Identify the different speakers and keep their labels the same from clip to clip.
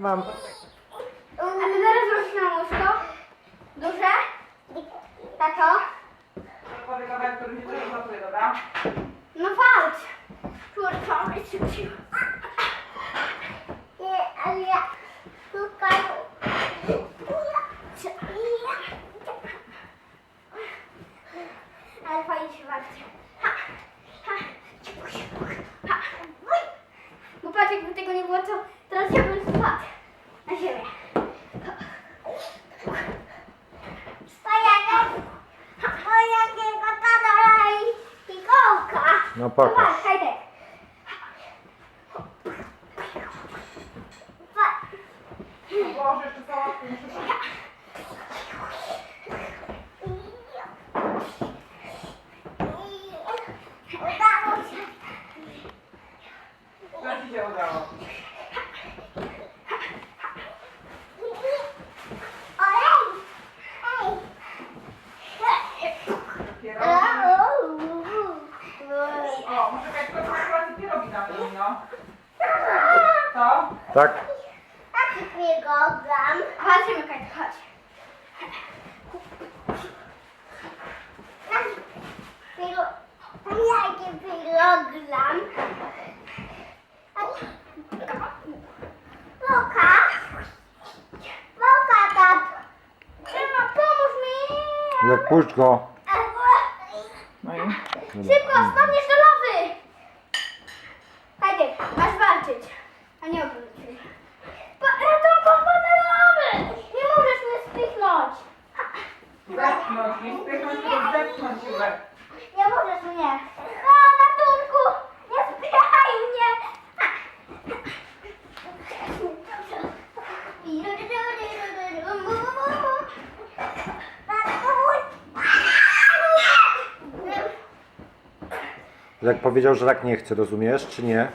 Speaker 1: Mom.
Speaker 2: No
Speaker 3: pokaż.
Speaker 2: Zobacz, Kajtek.
Speaker 1: Boże, jeszcze sałatkę
Speaker 3: Tak?
Speaker 2: Taki pirogram. Chodźmy, Kajtek, chodź. Taki piro- Jaki pirogram? Moka. Moka, tap. Trzyma, pomóż mi.
Speaker 3: Jak puść go.
Speaker 1: No i?
Speaker 2: Szybko, spadniesz do lawy! Kajtek, masz walczyć, a nie obrócić się. Pa- Ratunku, spadnę do lawy! Nie możesz mnie spichnąć!
Speaker 1: Zepchnąć, nie spychnąć, tylko zepchnąć siłę.
Speaker 2: Nie możesz mnie! A, ratunku! Nie spychaj mnie!
Speaker 3: Jak powiedział, że tak nie chce, rozumiesz, czy nie?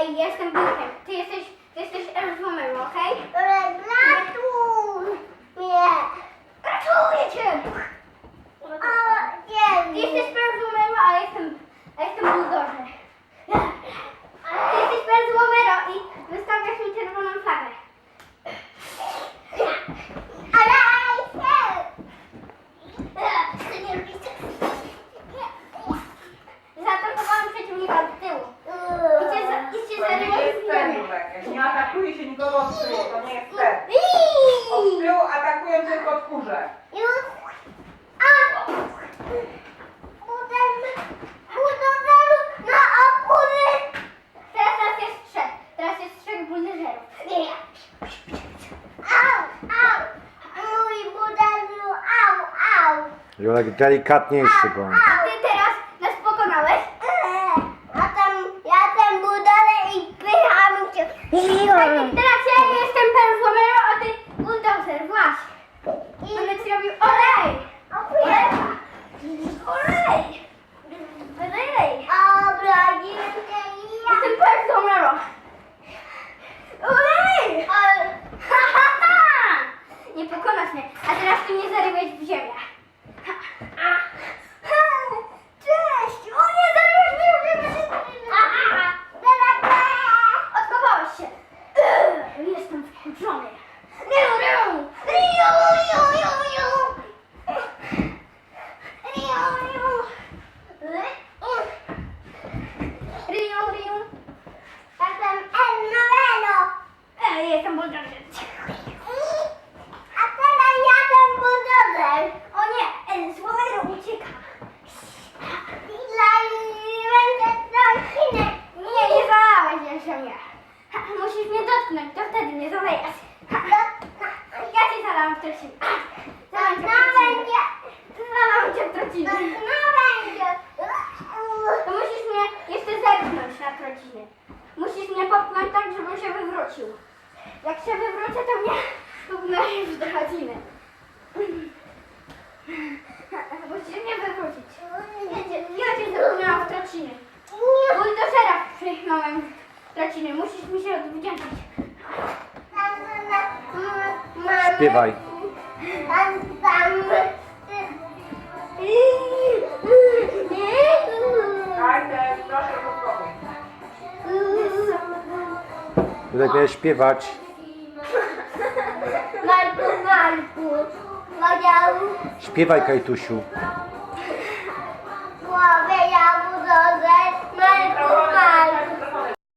Speaker 2: Ej, jestem Bulkiem. Ty jesteś, ty jesteś Elfumem, okej? Ratuj mnie! Ratuję cię! Ty jesteś Perfumero, a ja jestem, a ja jestem Bulldorze. Ty jesteś Perfumero i wystawiasz mi czerwoną flagę. Ale Zaatakowałam przeciwnika od tyłu. Idźcie za, idźcie za
Speaker 1: To nie
Speaker 2: rybą
Speaker 1: jest
Speaker 2: i
Speaker 1: ten,
Speaker 2: zjemy.
Speaker 1: Julek. Jak nie atakuje się nikogo od tyłu, to nie jest ten. Od tyłu atakują tylko tchórze.
Speaker 2: Już. A!
Speaker 3: Julek delikatniejszy bądź.
Speaker 2: au. Ty teraz nas pokonałeś? A tam, ja ten budelę i pycham cię. Teraz ja jestem perfumero, a ty bulldozer, właśnie. Będę ci robił olej! Olej! Olej! Olej! Jestem perfumero! Olej! Ha, ha, ha! Nie pokonasz mnie, a teraz ty mnie zaryłeś w ziemię. Ha, ha, ha. Cześć! O nie, zaryłeś mnie w ziemię! Aha! Odchowałeś się! Ugh, Jestem wkurzony! Riu, riu! Riu, riu, riu, riu! Riu, riu! Riu, riu! Jestem El Novelo! E, Jestem buldożer. A teraz ja ten buldożer. O nie, El Słowero ucieka. Będzie trochę. Nie, nie zalałeś na ziemię. Ha, Musisz mnie dotknąć, to wtedy nie zalejesz. Ha, Ja cię zalałam w trocinę. Zalałam cię w trocinę. Zalałam cię w trocinę. To musisz mnie jeszcze zepchnąć na trocinę. Musisz mnie popchnąć tak, żebym się wywrócił. Jak się wywrócę, to mnie popchnąć w trocinę. Musisz mnie wywrócić. Ja cię, ja cię zepchnęłam w trocinę. Buldożera wpychnąłem w trocinę. Musisz mi się odwdzięczyć.
Speaker 3: Śpiewaj.
Speaker 1: Będę miała
Speaker 3: śpiewać. Marku, Marku, Śpiewaj, Kajtusiu.